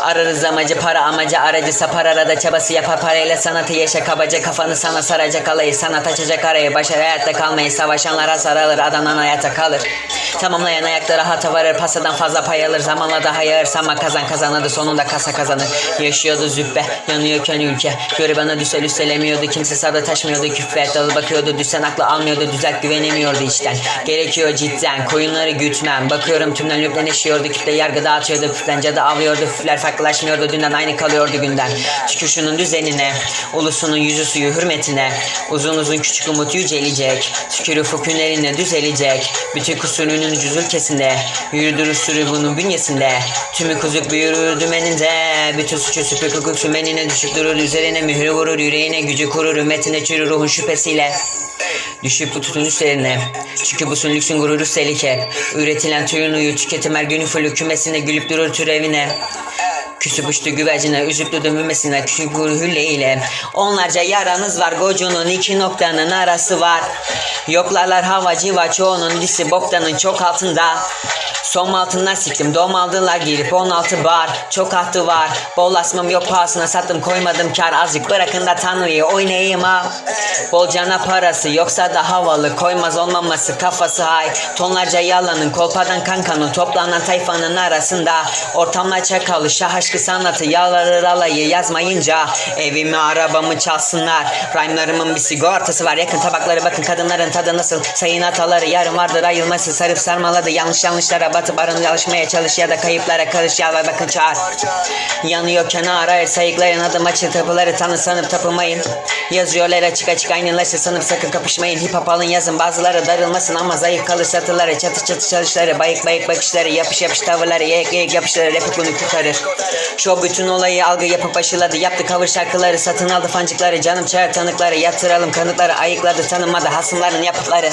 Ararız amacı para amacı aracı sapar arada çabası yapar. Parayla sanatı yaşa kabaca kafanı sana saracak alayı. Sanat açacak arayı başarı hayatta kalmayı. Savaşanlar hasar alır adanan hayata kalır. Tamamlayan ayaklara hata varır pasadan fazla pay alır. Zamanla daha yağır sama kazan kazanadı sonunda kasa kazanır. Yaşıyordu züppe yanıyorken ülke. Göre bana düşsel üstelemiyordu kimse sabra taşmıyordu. Küffet dalı bakıyordu düşsen aklı almıyordu düzelt güvenemiyordu içten Gerekiyor cidden koyunları gütmem. Bakıyorum tümden löplen eşiyordu kitle yargı dağıtıyordu Püflen cadı avlıyordu füfler farklılaşmıyordu dünden aynı kalıyordu günden. Şunun düzenine ulusunun yüzü suyu hürmetine Uzun uzun küçük umut yücelecek. Tükür ufuk hünerine düzelecek. Bütün kusurunun cüz ülkesinde Yürüdür sürü bunun bünyesinde. Tümü kuzuk büyürür dümeninde Bütün suçu süpür hukuk sümenine düşük durur Üzerine. Mührü vurur yüreğine gücü kurur Ümmetine çürür ruhun şüphesiyle. Düşüp tutun üstlerine. Çünkü bu lüksün gururu selike Üretilen türün uyu tüketim her günü fullü kümesine Gülüp durur türevine Küsüp uçtu güvercine, üzüp mümesine, küçük guru hülleyle. Onlarca yaranız var, gocunun iki noktanın arası var. Yoklarlar hava civa, çoğunun lisi boktanın çok altında. Son altından siktim, dom aldılar girip 16 bar. Çok hattı var, bol asmam yok pahasına sattım koymadım kar. Azıcık bırakın da tanrıyı oynayayım ha. Bol cana parası yoksa da havalı, koymaz olmaması kafası hay. Tonlarca yalanın, kolpadan kankanın, toplanan tayfanın arasında. Ortamlar çakalı, şah aşkı sanatı, yalvarır alayı yazmayınca. Evimi arabamı çalsınlar. Rhyme'larımın bir sigortası var. Yakın tabakları bakın kadınların tadı nasıl. Sayın ataları yarım vardır ayılması. Sarıp sarmaladı yanlış yanlışlara batıp arın alışmaya çalış ya da kayıplara karış ya ve bakın çağır. Yanıyor kenara ayır sayıklayın adım açın tapıları tanı sanıp tapılmayın. Yazıyorlar açık açık aynılaşır sanıp sakın kapışmayın. Hip hop alın yazın bazıları darılmasın ama zayıf kalır satıları. Çatı çatı çalışları bayık bayık bakışları yapış yapış tavırları yek yek yapışları rap bunu kurtarır. Show bütün olayı algı yapıp aşıladı yaptı cover şarkıları satın aldı fancıkları canım çağır tanıkları yatıralım kanıtları ayıkladı tanınmadı hasımların yapıtları.